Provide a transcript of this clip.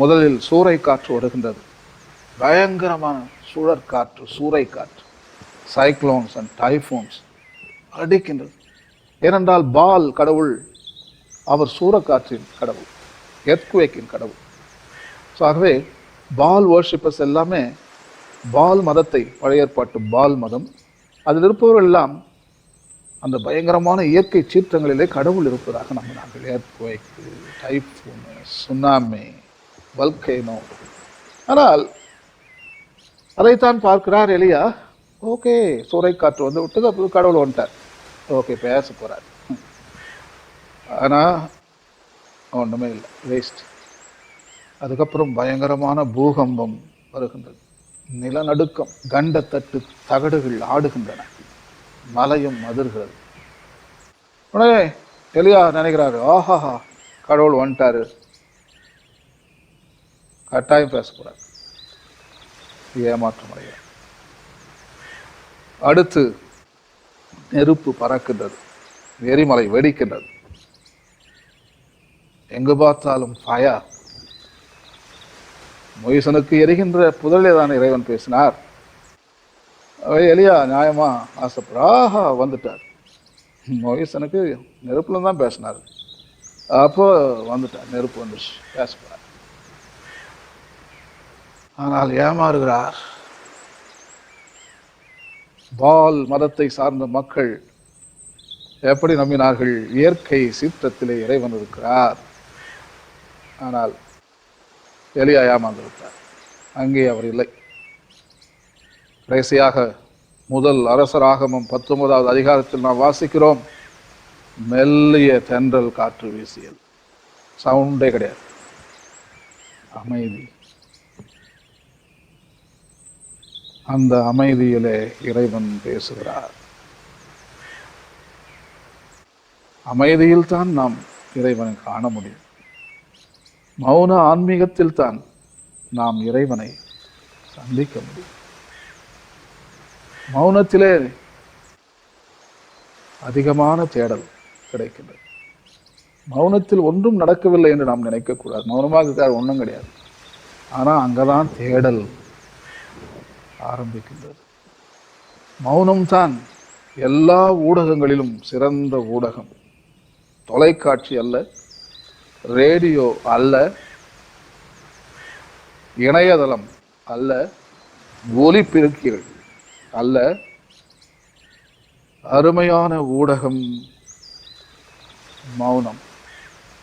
முதலில் சூறை காற்று வருகின்றது பயங்கரமான சுழற் காற்று சூறை காற்று சைக்ளோன்ஸ் அண்ட் டைஃபோன்ஸ் அடிக்கின்றது. ஏனென்றால் பால் கடவுள் அவர் சூறக்காற்றின் கடவுள் எர்த்குவேக்கின் கடவுள். ஸோ ஆகவே பால் வர்ஷிப்பர்ஸ் எல்லாமே பால் மதத்தை பழைய ஏற்பாட்டு பால் மதம். அதில் இருப்பவர்கள் எல்லாம் அந்த பயங்கரமான இயற்கை சீற்றங்களிலே கடவுள் இருப்பதாக நம்பினார்கள் ஏர்த்குவேக்கு டைஃபூனு சுனாமி வல்கேனோ ஆனால் அதைத்தான் பார்க்கிறார் எலியா. ஓகே சூறைக்காற்று வந்து விட்டது அப்போ கடவுள் வந்துட்டார். ஓகே பேச போகிறார் ஆனால் ஒன்றுமே இல்லை வேஸ்ட் அதுக்கப்புறம் பயங்கரமான பூகம்பம் வருகின்றது. நிலநடுக்கம் கண்டத்தட்டு தகடுகள் ஆடுகின்றன. மலையும் அதிர்கிறது. உடனே எலியா நினைக்கிறாரு ஆஹாஹா கடவுள் வந்துட்டாரு. கட்டாயம் பேசக்கூடாது. ஏமாற்றம் அடைய அடுத்து நெருப்பு பறக்கின்றது எரிமலை வெடிக்கின்றது. எங்கு பார்த்தாலும் ஃபயர் மொய்சனுக்கு எரிகின்ற புதலே தான் இறைவன் பேசினார். அவை எலியா நியாயமா ஆசைப்படாக வந்துட்டார். மொய்சனுக்கு நெருப்புல தான் பேசினார். அப்போ வந்துட்டார் நெருப்பு வந்துச்சு பேசப்படார் ஆனால் ஏமாறுகிறார். பால் மதத்தை சார்ந்த மக்கள் எப்படி நம்பினார்கள்? இயற்கை சீற்றத்திலே இறைவன் இருக்கிறார். ஆனால் எலியா ஏமாந்து அங்கே அவர் இல்லை. கடைசியாக முதல் அரசராகமம் பத்தொன்பதாவது அதிகாரத்தில் நாம் வாசிக்கிறோம். மெல்லிய தென்றல் காற்று வீசியல். சவுண்டே கிடையாது. அமைதி. அந்த அமைதியிலே இறைவன் பேசுகிறார். அமைதியில் தான் நாம் இறைவனை காண முடியும். மௌன ஆன்மீகத்தில் தான் நாம் இறைவனை சந்திக்க முடியும். மௌனத்திலே அதிகமான தேடல் கிடைக்கின்றது. மௌனத்தில் ஒன்றும் நடக்கவில்லை என்று நாம் நினைக்கக்கூடாது. மௌனமாக இருக்கார் ஒன்றும் கிடையாது. ஆனால் அங்கதான் தேடல் ஆரம்பிக்கின்றது. மௌனம்தான் எல்லா ஊடகங்களிலும் சிறந்த ஊடகம். தொலைக்காட்சி அல்ல ரேடியோ அல்ல இணையதளம் அல்ல ஒலிபெருக்கிகள் அல்ல. அருமையான ஊடகம் மௌனம்.